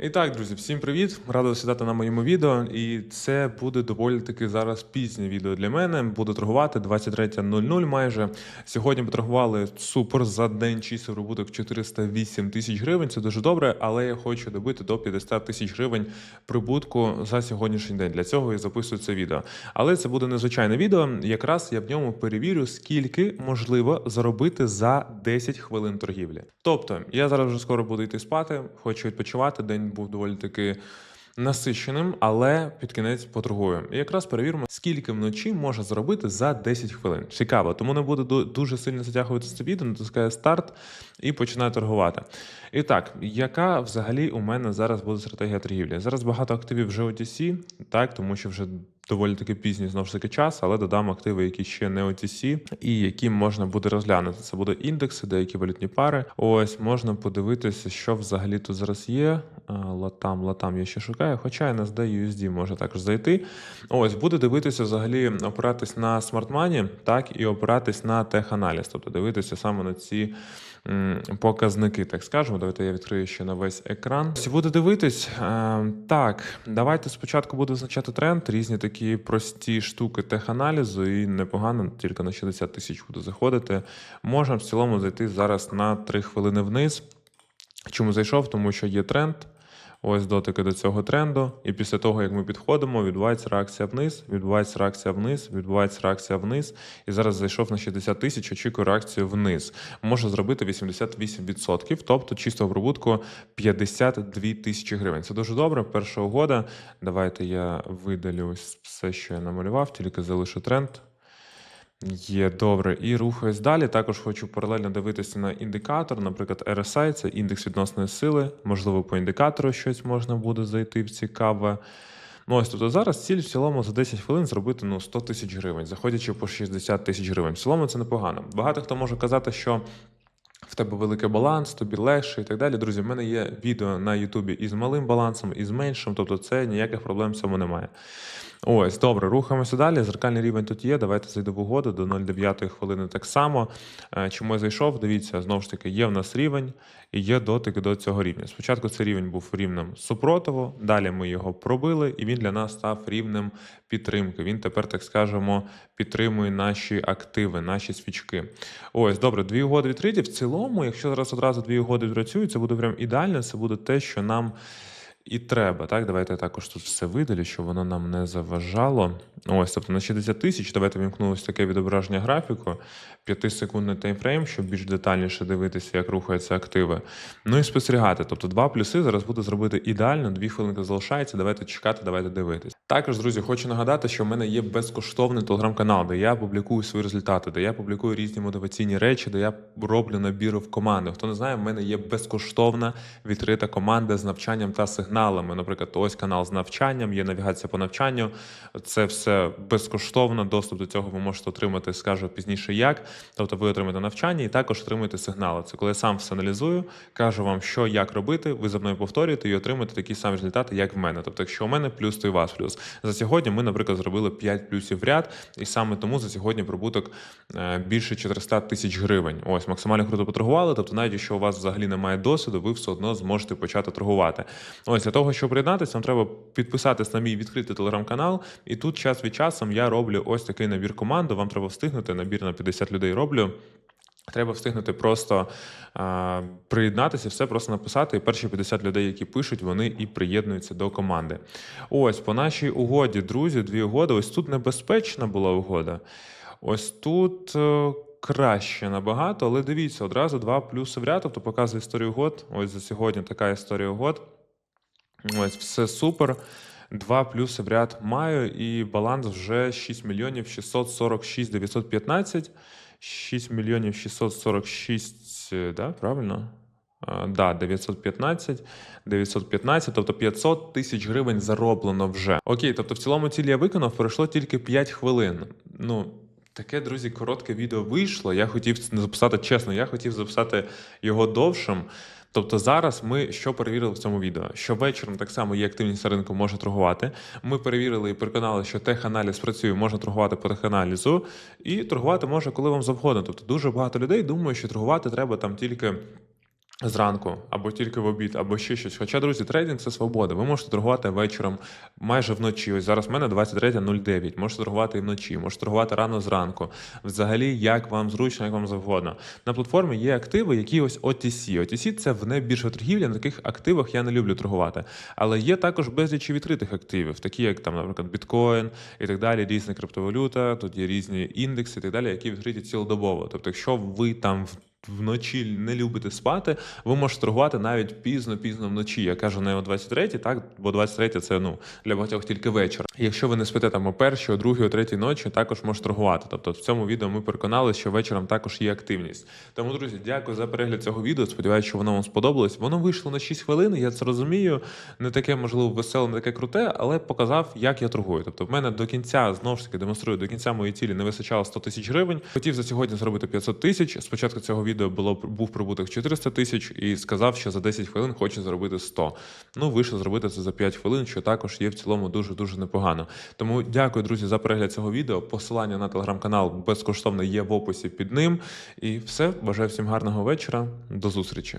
І так, друзі, всім привіт! Радий сідати на моєму відео. І це буде доволі таки зараз пізнє відео для мене. Буду торгувати 23.00 майже. Сьогодні поторгували супер за день чистий прибуток 408 тисяч гривень. Це дуже добре, але я хочу добити до 50 тисяч гривень прибутку за сьогоднішній день. Для цього я записую це відео. Але це буде незвичайне відео. Якраз я в ньому перевірю, скільки можливо заробити за 10 хвилин торгівлі. Тобто, я зараз вже скоро буду йти спати, хочу відпочивати. День був доволі таки насиченим, але під кінець поторгую. І якраз перевіримо, скільки вночі можна зробити за 10 хвилин. Цікаво, тому не буду дуже сильно затягувати це відео, натискаю старт і починаю торгувати. І так, яка взагалі у мене зараз буде стратегія торгівлі? Зараз багато активів вже OTC, так, тому що вже доволі таки пізній знову ж таки час, але додам активи, які ще не OTC і які можна буде розглянути. Це буде індекси, деякі валютні пари. Ось можна подивитися, що взагалі тут зараз є. Латам, латам я ще шукаю, хоча і на SD USD може також зайти. Ось буду дивитися взагалі, опиратись на смартмані, так і опиратись на теханаліз, тобто дивитися саме на ці показники, так скажемо. Давайте я відкрию ще на весь екран. Буду дивитись. Е, так, давайте спочатку буду визначати тренд, різні такі прості штуки теханалізу, і непогано, тільки на 60 тисяч буде заходити. Можна в цілому зайти зараз на 3 хвилини вниз. Чому зайшов? Тому що є тренд. Ось дотики до цього тренду. І після того, як ми підходимо, відбувається реакція вниз, відбувається реакція вниз, відбувається реакція вниз. І зараз зайшов на 60 тисяч, очікую реакцію вниз. Можу зробити 88%, тобто чистого прибутку 52 тисячі гривень. Це дуже добре. Перша угода. Давайте я видалю все, що я намалював, тільки залишу тренд. Є добре. І рухаюсь далі. Також хочу паралельно дивитися на індикатор, наприклад, RSI, це індекс відносної сили. Можливо, по індикатору щось можна буде зайти в цікаве. Ну, ось тобто зараз ціль в цілому за 10 хвилин зробити ну, 100 тисяч гривень, заходячи по 60 тисяч гривень. В цілому це непогано. Багато хто може казати, що в тебе великий баланс, тобі легше і так далі. Друзі, в мене є відео на Ютубі із малим балансом, і з меншим, тобто це ніяких проблем в цьому немає. Ось, добре, рухаємося далі. Зеркальний рівень тут є. Давайте зайду в угоду до 0,9 хвилини так само. Е, Чому я зайшов? Дивіться, знову ж таки, є в нас рівень і є дотик до цього рівня. Спочатку цей рівень був рівнем супротиву, далі ми його пробили, і він для нас став рівнем підтримки. Він тепер, так скажемо, підтримує наші активи, наші свічки. Ось, добре, дві угоди відкриті. В цілому, якщо зараз одразу дві угоди працюють, це буде прям ідеально, це буде те, що нам. І треба, так? Давайте також тут все видалю, щоб воно нам не заважало. Ось, тобто на 60 тисяч, давайте вімкнулося таке відображення графіку, 5-секундний таймфрейм, щоб більш детальніше дивитися, як рухаються активи. Ну і спостерігати. Тобто два плюси зараз буду зробити ідеально, дві хвилинки залишається. Давайте чекати, давайте дивитись. Також, друзі, хочу нагадати, що в мене є безкоштовний телеграм-канал, де я публікую свої результати, де я публікую різні мотиваційні речі, де я роблю набір в команду. Хто не знає, в мене є безкоштовна відкрита команда з навчанням та сигналами. Наприклад, ось канал з навчанням, є навігація по навчанню. Це все безкоштовно. Доступ до цього ви можете отримати, скажу пізніше як. Тобто ви отримаєте навчання і також отримуєте сигнали. Це коли я сам все аналізую, кажу вам, що як робити, ви за мною повторюєте і отримуєте такі самі результати, як в мене. Тобто, якщо у мене плюс, то і вас плюс. За сьогодні ми, наприклад, зробили 5 плюсів в ряд, і саме тому за сьогодні прибуток е, більше 400 тисяч гривень. Ось максимально круто поторгували. Тобто, навіть якщо у вас взагалі немає досвіду, ви все одно зможете почати торгувати. Ось для того, щоб приєднатися, вам треба підписатись на мій відкритий телеграм-канал. І тут час від часу я роблю ось такий набір команду. Вам треба встигнути. Набір на 50 людей роблю. Треба встигнути просто а, приєднатися, все просто написати. І перші 50 людей, які пишуть, вони і приєднуються до команди. Ось по нашій угоді, друзі, дві угоди. Ось тут небезпечна була угода. Ось тут. е, Краще набагато, але дивіться, одразу два плюси в ряд, тобто показує історію угод. Ось за сьогодні така історія угод. Ось все супер. Два плюси в ряд маю, і баланс вже 6 мільйонів 646 915. 6 мільйонів 646, е, да, правильно? А, Да, 915, 915, тобто 500 тисяч гривень зароблено вже. Окей, тобто в цілому цілі я виконав, пройшло тільки 5 хвилин. Ну, таке, друзі, коротке відео вийшло. Я хотів записати чесно, я хотів записати його довшим. Тобто зараз ми що перевірили в цьому відео? Що вечором так само є активність ринку, може торгувати. Ми перевірили і переконали, що теханаліз працює, можна торгувати по теханалізу, і торгувати може, коли вам завгодно. Тобто дуже багато людей думають, що торгувати треба там тільки. Зранку, або тільки в обід, або ще щось. Хоча, друзі, трейдинг це свобода. Ви можете торгувати вечором майже вночі. Ось зараз в мене 23.09. Можете торгувати і вночі, можете торгувати рано зранку. Взагалі, як вам зручно, як вам завгодно. На платформі є активи, які ось OTC. OTC – це в біржа торгівля. На таких активах я не люблю торгувати. Але є також безліч відкритих активів, такі як там, наприклад, біткоін і так далі, різні криптовалюта, тут є різні індекси і так далі, які відкриті цілодобово. Тобто, якщо ви там в вночі не любите спати, ви можете торгувати навіть пізно-пізно вночі. Я кажу не о 23, так, бо 23 це ну для багатьох тільки вечір. Якщо ви не спите там о першій, о другій, о третій ночі, також можете торгувати. Тобто в цьому відео ми переконалися, що вечором також є активність. Тому, друзі, дякую за перегляд цього відео. Сподіваюся, що воно вам сподобалось. Воно вийшло на 6 хвилин. Я це розумію. Не таке можливо веселе, не таке круте, але показав, як я торгую. Тобто, в мене до кінця знову ж таки демонструю до кінця моєї цілі не вистачало 100 тисяч гривень. Хотів за сьогодні зробити 500 тисяч. Спочатку цього відео було був прибуток 400 тисяч і сказав, що за 10 хвилин хочу заробити 100. Ну, вийшло зробити це за 5 хвилин, що також є в цілому дуже дуже непогано. Тому дякую, друзі, за перегляд цього відео. Посилання на телеграм-канал безкоштовно є в описі під ним. І все. Бажаю всім гарного вечора. До зустрічі.